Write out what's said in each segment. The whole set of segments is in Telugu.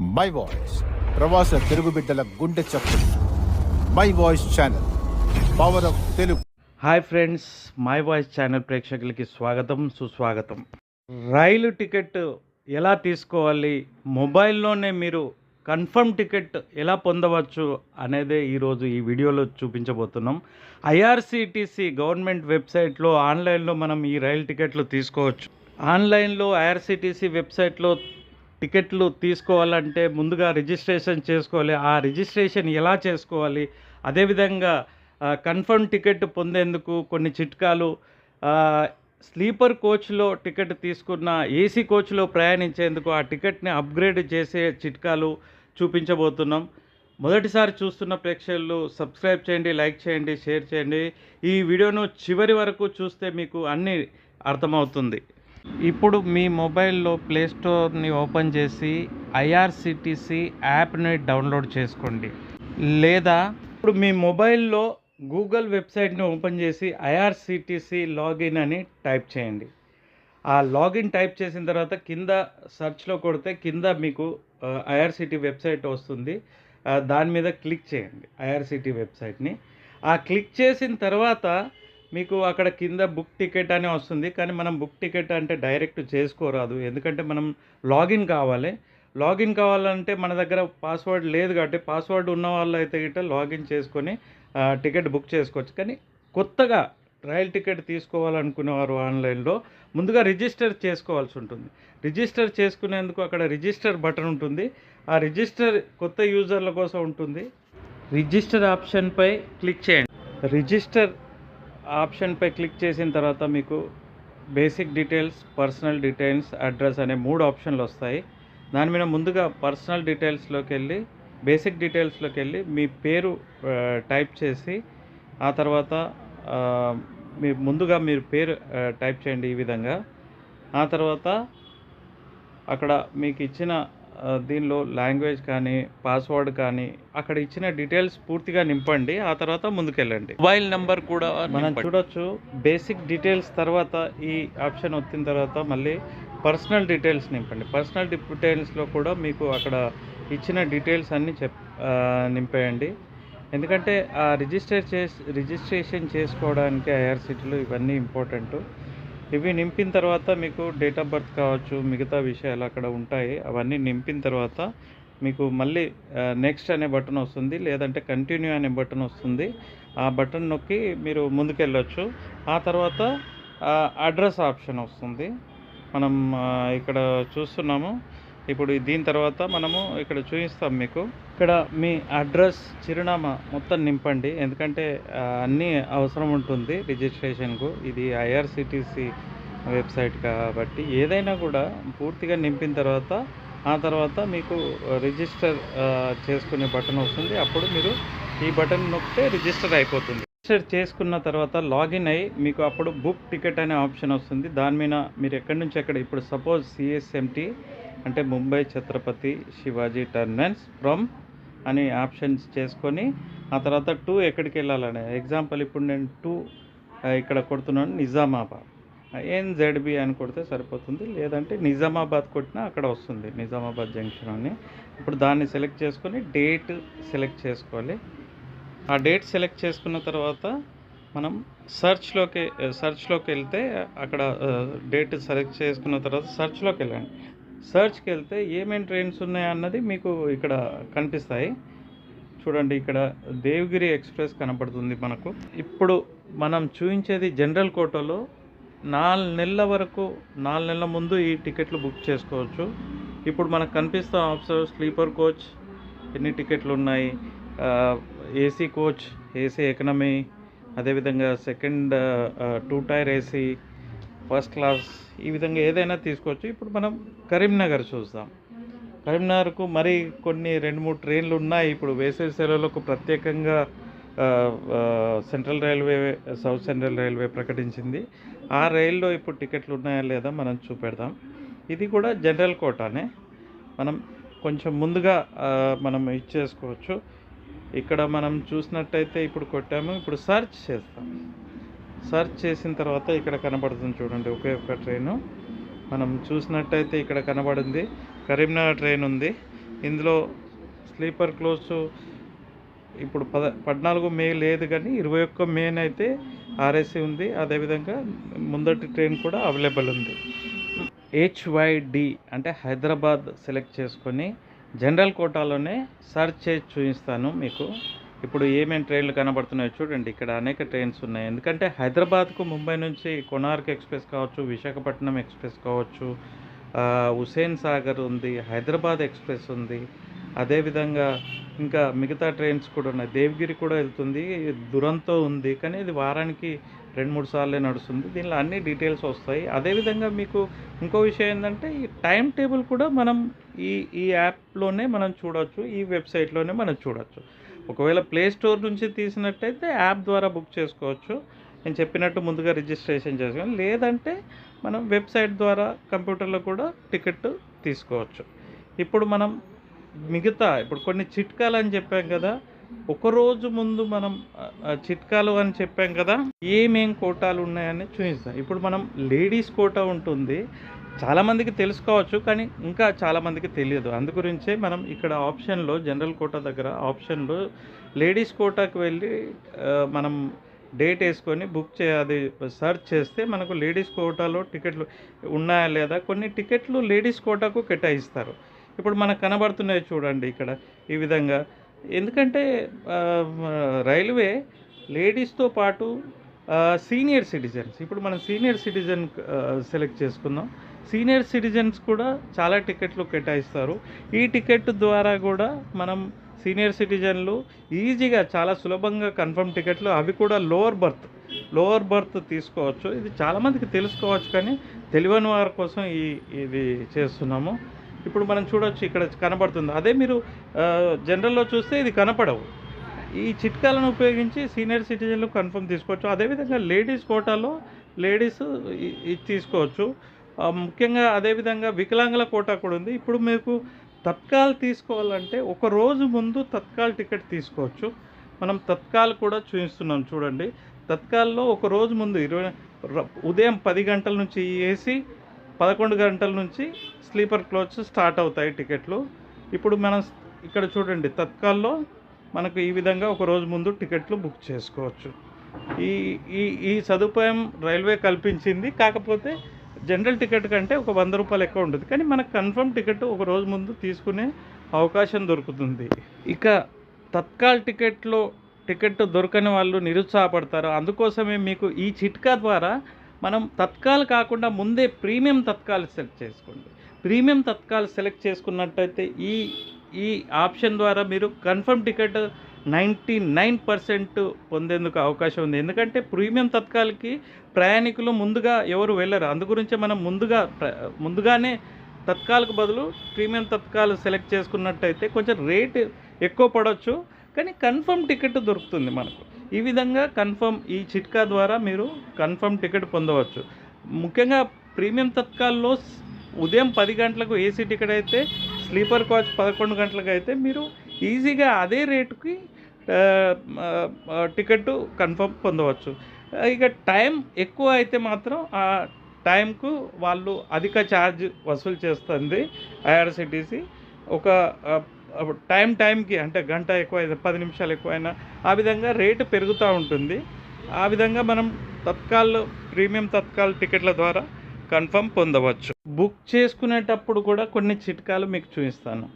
మై వాయిస్ ప్రవాస తెలుగు బిడ్డల గుండె చప్పుడు. My voice channel power of Telugu hi friends my voice channel ప్రేక్షకులకి స్వాగతం సుస్వాగతం. రైలు టికెట్ ఎలా తీసుకోవాలి? మొబైల్లోనే మీరు కన్ఫర్మ్ టికెట్ ఎలా పొందవచ్చు అనేదే ఈరోజు ఈ వీడియోలో చూపించబోతున్నాం. ఐఆర్సిటిసి గవర్నమెంట్ వెబ్సైట్లో ఆన్లైన్లో మనం ఈ రైలు టికెట్లు తీసుకోవచ్చు. ఆన్లైన్లో ఐఆర్సిటిసి వెబ్సైట్లో టికెట్లు తీసుకోవాలంటే ముందుగా రిజిస్ట్రేషన్ చేసుకోవాలి. ఆ రిజిస్ట్రేషన్ ఎలా చేసుకోవాలి? అదేవిధంగా కన్ఫర్మ్ టికెట్ పొందేందుకు కొన్ని చిట్కాలు స్లీపర్ కోచ్లో టికెట్ తీసుకున్న ఏసీ కోచ్లో ప్రయాణించేందుకు ఆ టికెట్ని అప్గ్రేడ్ చేసే చిట్కాలు చూపించబోతున్నాం. మొదటిసారి చూస్తున్న ప్రేక్షకులు సబ్స్క్రైబ్ చేయండి లైక్ చేయండి షేర్ చేయండి. ఈ వీడియోను చివరి వరకు చూస్తే మీకు అన్నీ అర్థమవుతుంది. ఇప్పుడు మీ మొబైల్లో ప్లే స్టోర్ని ఓపెన్ చేసి ఐఆర్సిటిసి యాప్ని డౌన్లోడ్ చేసుకోండి. లేదా ఇప్పుడు మీ మొబైల్లో గూగుల్ వెబ్సైట్ని ఓపెన్ చేసి ఐఆర్సిటిసి లాగిన్ అని టైప్ చేయండి. ఆ లాగిన్ టైప్ చేసిన తర్వాత కింద సెర్చ్లో కొడితే కింద మీకు ఐఆర్సిటీ వెబ్సైట్ వస్తుంది. దాని మీద క్లిక్ చేయండి ఐఆర్సిటీ వెబ్సైట్ని. ఆ క్లిక్ చేసిన తర్వాత మీకు అక్కడ కింద బుక్ టికెట్ అని వస్తుంది కానీ మనం బుక్ టికెట్ అంటే డైరెక్ట్ చేసుకోరాదు. ఎందుకంటే మనం లాగిన్ కావాలి. లాగిన్ కావాలంటే మన దగ్గర పాస్వర్డ్ లేదు కాబట్టి పాస్వర్డ్ ఉన్న వాళ్ళు అయితే గిట్ట లాగిన్ చేసుకొని టికెట్ బుక్ చేసుకోవచ్చు. కానీ కొత్తగా రైల్ టికెట్ తీసుకోవాలనుకునేవారు ఆన్లైన్లో ముందుగా రిజిస్టర్ చేసుకోవాల్సి ఉంటుంది. రిజిస్టర్ చేసుకునేందుకు అక్కడ రిజిస్టర్ బటన్ ఉంటుంది. ఆ రిజిస్టర్ కొత్త యూజర్ల కోసం ఉంటుంది. రిజిస్టర్ ఆప్షన్పై క్లిక్ చేయండి. రిజిస్టర్ ఆప్షన్పై క్లిక్ చేసిన తర్వాత మీకు basic details personal details address అనే మూడు ఆప్షన్లు వస్తాయి. దాని మీద ముందుగా పర్సనల్ డీటెయిల్స్లోకి వెళ్ళి బేసిక్ డీటెయిల్స్లోకి వెళ్ళి మీ పేరు టైప్ చేసి ఆ తర్వాత మీ ముందుగా మీరు పేరు టైప్ చేయండి ఈ విధంగా. ఆ తర్వాత అక్కడ మీకు ఇచ్చిన దీనిలో లాంగ్వేజ్ కానీ పాస్వర్డ్ కానీ అక్కడ ఇచ్చిన డీటెయిల్స్ పూర్తిగా నింపండి ఆ తర్వాత ముందుకెళ్ళండి. మొబైల్ నంబర్ కూడా మనం. చూడొచ్చు బేసిక్ డీటెయిల్స్ తర్వాత ఈ ఆప్షన్ వచ్చిన తర్వాత మళ్ళీ పర్సనల్ డీటెయిల్స్ నింపండి. పర్సనల్ డీటెయిల్స్లో కూడా మీకు అక్కడ ఇచ్చిన డీటెయిల్స్ అన్నీ చెప్ నింపేయండి. ఎందుకంటే ఆ రిజిస్టర్ చేసి రిజిస్ట్రేషన్ చేసుకోవడానికి ఐఆర్సిటీలో ఇవన్నీ ఇంపార్టెంట్. ఇవి నింపిన తర్వాత మీకు డేట్ ఆఫ్ బర్త్ కావచ్చు మిగతా విషయాలు అక్కడ ఉంటాయి. అవన్నీ నింపిన తర్వాత మీకు మళ్ళీ నెక్స్ట్ అనే బటన్ వస్తుంది. లేదంటే కంటిన్యూ అనే బటన్ వస్తుంది. ఆ బటన్ నొక్కి మీరు ముందుకెళ్ళొచ్చు. ఆ తర్వాత అడ్రస్ ఆప్షన్ వస్తుంది. మనం ఇక్కడ చూస్తున్నాము. ఇప్పుడు దీని తర్వాత మనము ఇక్కడ చూపిస్తాం మీకు. ఇక్కడ మీ అడ్రస్ చిరునామా మొత్తం నింపండి. ఎందుకంటే అన్నీ అవసరం ఉంటుంది రిజిస్ట్రేషన్కు. ఇది ఐఆర్సిటీసీ వెబ్సైట్ కాబట్టి ఏదైనా కూడా పూర్తిగా నింపిన తర్వాత ఆ తర్వాత మీకు రిజిస్టర్ చేసుకునే బటన్ వస్తుంది. అప్పుడు మీరు ఈ బటన్ నొక్కితే రిజిస్టర్ అయిపోతుంది. రిజిస్టర్ చేసుకున్న తర్వాత లాగిన్ అయ్యి మీకు అప్పుడు బుక్ టికెట్ అనే ఆప్షన్ వస్తుంది. దాని మీద మీరు ఎక్కడి నుంచి ఎక్కడ ఇప్పుడు సపోజ్ సిఎస్ఎంటీ అంటే ముంబై ఛత్రపతి శివాజీ టర్మినల్స్ ఫ్రమ్ అని ఆప్షన్స్ చేసుకొని ఆ తర్వాత టూ ఎక్కడికి వెళ్ళాలని? ఎగ్జాంపుల్ ఇప్పుడు నేను టూ ఇక్కడ కొడుతున్నాను నిజామాబాద్. ఎన్జెడ్బి అని కొడితే సరిపోతుంది. లేదంటే నిజామాబాద్ కొట్టినా అక్కడ వస్తుంది నిజామాబాద్ జంక్షన్ అని. ఇప్పుడు దాన్ని సెలెక్ట్ చేసుకొని డేట్ సెలెక్ట్ చేసుకోవాలి. ఆ డేట్ సెలెక్ట్ చేసుకున్న తర్వాత మనం సర్చ్లోకి సర్చ్లోకి వెళ్తే అక్కడ డేట్ సెలెక్ట్ చేసుకున్న తర్వాత సర్చ్లోకి వెళ్ళండి. సర్చ్కి వెళ్తే ఏమేమి ట్రైన్స్ ఉన్నాయన్నది మీకు ఇక్కడ కనిపిస్తాయి. చూడండి ఇక్కడ దేవగిరి ఎక్స్ప్రెస్ కనపడుతుంది మనకు. ఇప్పుడు మనం చూపించేది జనరల్ కోటలో నాలుగు నెలల వరకు నాలుగు నెలల ముందు ఈ టికెట్లు బుక్ చేసుకోవచ్చు. ఇప్పుడు మనకు కనిపిస్తున్న ఆప్షన్ స్లీపర్ కోచ్ ఎన్ని టికెట్లు ఉన్నాయి? ఏసీ కోచ్ ఏసీ ఎకనమీ అదేవిధంగా second two tier AC first class ఈ విధంగా ఏదైనా తీసుకోవచ్చు. ఇప్పుడు మనం కరీంనగర్ చూద్దాం. కరీంనగర్కు మరి కొన్ని రెండు మూడు ట్రైన్లు ఉన్నాయి. ఇప్పుడు వేసవి సెలవులకు ప్రత్యేకంగా central railway south central railway ప్రకటించింది. ఆ రైల్లో ఇప్పుడు టికెట్లు ఉన్నాయా లేదా మనం చూపెడదాం. ఇది కూడా జనరల్ కోటానే. మనం కొంచెం ముందుగా మనం ఇచ్చేసుకోవచ్చు ఇక్కడ మనం చూసినట్టయితే ఇప్పుడు కొట్టాము. ఇప్పుడు సర్చ్ చేస్తాం. సర్చ్ చేసిన తర్వాత ఇక్కడ కనబడుతుంది చూడండి ఒకే ఒక్క ట్రైను. మనం చూసినట్టయితే ఇక్కడ కనబడింది కరీంనగర్ ట్రైన్ ఉంది. ఇందులో స్లీపర్ క్లోజ్ ఇప్పుడు పద పద్నాలుగు మే లేదు కానీ ఇరవై ఒక్క మేనైతే ఆర్ఎస్సీ ఉంది. అదేవిధంగా ముందటి ట్రైన్ కూడా అవైలబుల్ ఉంది. హెచ్వైడి అంటే హైదరాబాద్ సెలెక్ట్ చేసుకొని జనరల్ కోటాలోనే సర్చ్ చేసి చూపిస్తాను మీకు. ఇప్పుడు ఏమేమి ట్రైన్లు కనబడుతున్నాయో చూడండి. ఇక్కడ అనేక ట్రైన్స్ ఉన్నాయి. ఎందుకంటే హైదరాబాద్కు ముంబై నుంచి కొనార్క్ ఎక్స్ప్రెస్ కావచ్చు విశాఖపట్నం ఎక్స్ప్రెస్ కావచ్చు హుసేన్ సాగర్ ఉంది హైదరాబాద్ ఎక్స్ప్రెస్ ఉంది. అదేవిధంగా ఇంకా మిగతా ట్రైన్స్ కూడా ఉన్నాయి. దేవగిరి కూడా వెళ్తుంది. దురంతో ఉంది. కానీ ఇది వారానికి రెండు మూడు సార్లే నడుస్తుంది. దీనిలో అన్ని డీటెయిల్స్ వస్తాయి. అదేవిధంగా మీకు ఇంకో విషయం ఏంటంటే ఈ టైం టేబుల్ కూడా మనం ఈ ఈ యాప్లోనే మనం చూడవచ్చు ఈ వెబ్సైట్లోనే మనం చూడవచ్చు ఒకవేళ ప్లే స్టోర్ నుంచి తీసినట్టయితే యాప్ ద్వారా బుక్ చేసుకోవచ్చు. నేను చెప్పినట్టు ముందుగా రిజిస్ట్రేషన్ చేసుకోవాలి లేదంటే మనం వెబ్సైట్ ద్వారా కంప్యూటర్లో కూడా టికెట్ తీసుకోవచ్చు. ఇప్పుడు మనం మిగతా ఇప్పుడు కొన్ని చిట్కాలు అని చెప్పాం కదా ఒక రోజు ముందు మనం చిట్కాలు అని చెప్పాం కదా ఏమేం కోటాలు ఉన్నాయని చూపిస్తాం ఇప్పుడు మనం లేడీస్ కోటా ఉంటుంది. చాలామందికి తెలుసుకోవచ్చు కానీ ఇంకా చాలామందికి తెలియదు. అందు గురించే మనం ఇక్కడ ఆప్షన్లో జనరల్ కోటా దగ్గర ఆప్షన్లో లేడీస్ కోటాకి వెళ్ళి మనం డేట్ వేసుకొని బుక్ చే అది సెర్చ్ చేస్తే మనకు లేడీస్ కోటాలో టికెట్లు ఉన్నాయా లేదా కొన్ని టికెట్లు లేడీస్ కోటాకు కేటాయిస్తారు. ఇప్పుడు మనకు కనబడుతున్నాయి చూడండి ఇక్కడ ఈ విధంగా. ఎందుకంటే రైల్వే లేడీస్తో పాటు సీనియర్ సిటిజన్స్. ఇప్పుడు మనం సీనియర్ సిటిజన్ సెలెక్ట్ చేసుకుందాం. సీనియర్ సిటిజన్స్ కూడా చాలా టికెట్లు కేటాయిస్తారు. ఈ టికెట్ ద్వారా కూడా మనం సీనియర్ సిటిజన్లు ఈజీగా చాలా సులభంగా కన్ఫర్మ్ టికెట్లు అవి కూడా లోవర్ బర్త్ లోవర్ బర్త్ తీసుకోవచ్చు. ఇది చాలామందికి తెలుసుకోవచ్చు కానీ తెలియని వారి కోసం ఈ ఇది చేస్తున్నాము. ఇప్పుడు మనం చూడొచ్చు ఇక్కడ కనబడుతుంది. అదే మీరు జనరల్లో చూస్తే ఇది కనపడవు. ఈ చిట్కాలను ఉపయోగించి సీనియర్ సిటిజన్లు కన్ఫర్మ్ తీసుకోవచ్చు. అదేవిధంగా లేడీస్ కోటాలో లేడీస్ తీసుకోవచ్చు. ముఖ్యంగా అదేవిధంగా వికలాంగుల కోటా కూడా ఉంది. ఇప్పుడు మీకు తత్కాల్ తీసుకోవాలంటే ఒక రోజు ముందు తత్కాల్ టికెట్ తీసుకోవచ్చు. మనం తత్కాల్ కూడా చూపిస్తున్నాం చూడండి. తత్కాల్లో ఒక రోజు ముందు ఇరవై ఉదయం పది గంటల నుంచి ఏసీ పదకొండు గంటల నుంచి స్లీపర్ క్లోచ్ స్టార్ట్ అవుతాయి టికెట్లు. ఇప్పుడు మనం ఇక్కడ చూడండి తత్కాల్లో మనకు ఈ విధంగా ఒక రోజు ముందు టికెట్లు బుక్ చేసుకోవచ్చు. ఈ ఈ ఈ సదుపాయం రైల్వే కల్పించింది. కాకపోతే జనరల్ టికెట్ కంటే ఒక వంద రూపాయలు ఎక్కువ ఉంటుంది. కానీ మనకు కన్ఫర్మ్ టికెట్ ఒక రోజు ముందు తీసుకునే అవకాశం దొరుకుతుంది. ఇక తత్కాల్ టికెట్లో టికెట్ దొరకని వాళ్ళు నిరుత్సాహపడతారు. అందుకోసమే మీకు ఈ చిట్కా ద్వారా మనం తత్కాల్ కాకుండా ముందే ప్రీమియం తత్కాల్ సెలెక్ట్ చేసుకోండి. ప్రీమియం తత్కాల్ సెలెక్ట్ చేసుకున్నట్టయితే ఈ ఈ ఆప్షన్ ద్వారా మీరు confirm ticket ninety nine percent పొందేందుకు అవకాశం ఉంది. ఎందుకంటే ప్రీమియం తత్కాలకి ప్రయాణికులు ముందుగా ఎవరు వెళ్ళరు. అందు గురించి మనం ముందుగా ప్ర- ముందుగానే తత్కాలకు బదులు ప్రీమియం తత్కాల్ సెలెక్ట్ చేసుకున్నట్టయితే కొంచెం రేట్ ఎక్కువ పడవచ్చు కానీ కన్ఫర్మ్ టికెట్ దొరుకుతుంది మనకు. ఈ విధంగా కన్ఫర్మ్ ఈ చిట్కా ద్వారా మీరు కన్ఫర్మ్ టికెట్ పొందవచ్చు. ముఖ్యంగా ప్రీమియం తత్కాల్లో ఉదయం పది గంటలకు ఏసీ టికెట్ అయితే స్లీపర్ కోచ్ పదకొండు గంటలకు అయితే మీరు ఈజీగా అదే రేటుకి టికెట్ కన్ఫర్మ్ పొందవచ్చు. ఇక టైం ఎక్కువ అయితే మాత్రం ఆ టైంకు వాళ్ళు అధిక ఛార్జ్ వసూలు చేస్తుంది ఐఆర్సిటీసీ. ఒక టైం టైంకి అంటే గంట ఎక్కువ అయితే పది నిమిషాలు ఎక్కువైనా ఆ విధంగా రేటు పెరుగుతూ ఉంటుంది. ఆ విధంగా మనం తత్కాల్ ప్రీమియం తత్కాల్ టికెట్ల ద్వారా కన్ఫర్మ్ పొందవచ్చు. బుక్ చేసుకునేటప్పుడు కూడా కొన్ని చిట్కాలు మీకు చూపిస్తాను.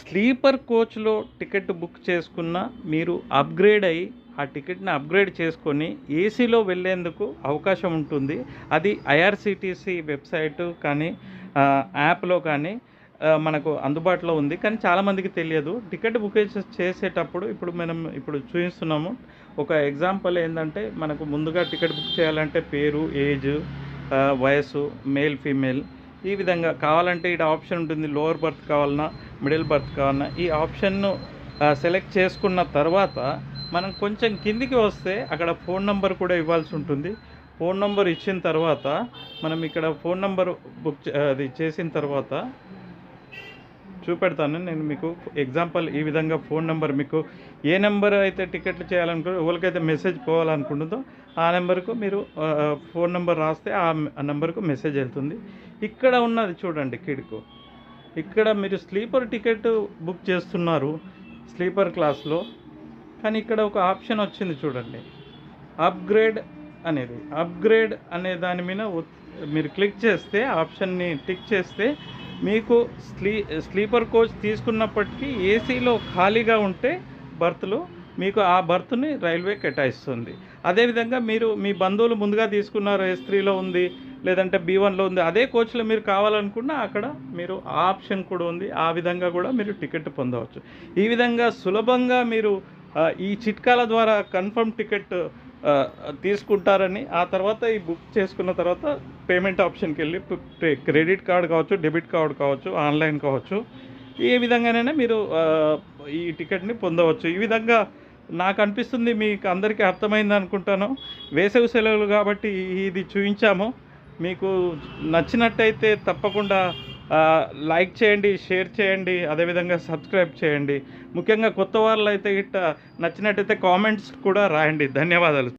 స్లీపర్ కోచ్లో టికెట్ బుక్ చేసుకున్న మీరు అప్గ్రేడ్ అయ్యి ఆ టికెట్ని అప్గ్రేడ్ చేసుకొని ఏసీలో వెళ్ళేందుకు అవకాశం ఉంటుంది. అది ఐఆర్సిటీసీ వెబ్సైట్ కానీ యాప్లో కానీ మనకు అందుబాటులో ఉంది. కానీ చాలామందికి తెలియదు. టికెట్ బుక్ చేసేటప్పుడు ఇప్పుడు మనం ఇప్పుడు చూపిస్తున్నాము. ఒక ఎగ్జాంపుల్ ఏంటంటే మనకు ముందుగా టికెట్ బుక్ చేయాలంటే పేరు ఏజ్ వయస్సు వయసు మేల్ ఫీమేల్. ఈ విధంగా కావాలంటే ఇక్కడ ఆప్షన్ ఉంటుంది. లోవర్ బర్త్ కావాలన్నా మిడిల్ బర్త్ కావాలన్నా. ఈ ఆప్షన్ను సెలెక్ట్ చేసుకున్న తర్వాత మనం కొంచెం కిందికి వస్తే అక్కడ ఫోన్ నంబర్ కూడా ఇవ్వాల్సి ఉంటుంది. ఫోన్ నంబర్ ఇచ్చిన తర్వాత మనం ఇక్కడ ఫోన్ నంబర్ బుక్ చే- అది చేసిన తర్వాత చూపెడతాను. నేను మీకు ఎగ్జాంపుల్ ఈ విధంగా ఫోన్ నెంబర్ మీకు ఏ నెంబర్ అయితే టికెట్లు చేయాలనుకో ఎవరికైతే మెసేజ్ పోవాలనుకుంటుందో ఆ నెంబర్కు మీరు ఫోన్ నెంబర్ రాస్తే ఆ నెంబర్కు మెసేజ్ వెళ్తుంది. ఇక్కడ ఉన్నది చూడండి కిడుకు. ఇక్కడ మీరు స్లీపర్ టికెట్ బుక్ చేస్తున్నారు స్లీపర్ క్లాస్లో కానీ ఇక్కడ ఒక ఆప్షన్ వచ్చింది చూడండి. అప్గ్రేడ్ అనేది. అప్గ్రేడ్ అనే దాని మీద మీరు క్లిక్ చేస్తే ఆప్షన్ని టిక్ చేస్తే మీకు స్లీ స్లీపర్ కోచ్ తీసుకున్నప్పటికీ ఏసీలో ఖాళీగా ఉంటే బర్త్లు మీకు ఆ బర్త్ని రైల్వే కేటాయిస్తుంది. అదేవిధంగా మీరు మీ బంధువులు ముందుగా తీసుకున్నారు ఎస్ త్రీలో ఉంది లేదంటే బీ వన్లో ఉంది అదే కోచ్లో మీరు కావాలనుకున్నా అక్కడ మీరు ఆ ఆప్షన్ కూడా ఉంది ఆ విధంగా కూడా మీరు టికెట్ పొందవచ్చు. ఈ విధంగా సులభంగా మీరు ఈ చిట్కాల ద్వారా కన్ఫర్మ్ టికెట్ తీసుకుంటారని ఆ తర్వాత ఈ బుక్ చేసుకున్న తర్వాత పేమెంట్ ఆప్షన్కి వెళ్ళి క్రెడిట్ కార్డ్ కావచ్చు డెబిట్ కార్డ్ కావచ్చు ఆన్లైన్ కావచ్చు ఏ విధంగానైనా మీరు ఈ టికెట్ని పొందవచ్చు. ఈ విధంగా నాకు అనిపిస్తుంది మీకు అందరికీ అర్థమైంది అనుకుంటాను. వేసవి సెలవులు కాబట్టి ఇది చూపించాము మీకు నచ్చినట్టయితే తప్పకుండా లైక్ చేయండి షేర్ చేయండి అదేవిధంగా సబ్స్క్రైబ్ చేయండి. ముఖ్యంగా కొత్త వాళ్ళు అయితే ఇట్ట నచ్చినట్టయితే కామెంట్స్ కూడా రాయండి. ధన్యవాదాలు.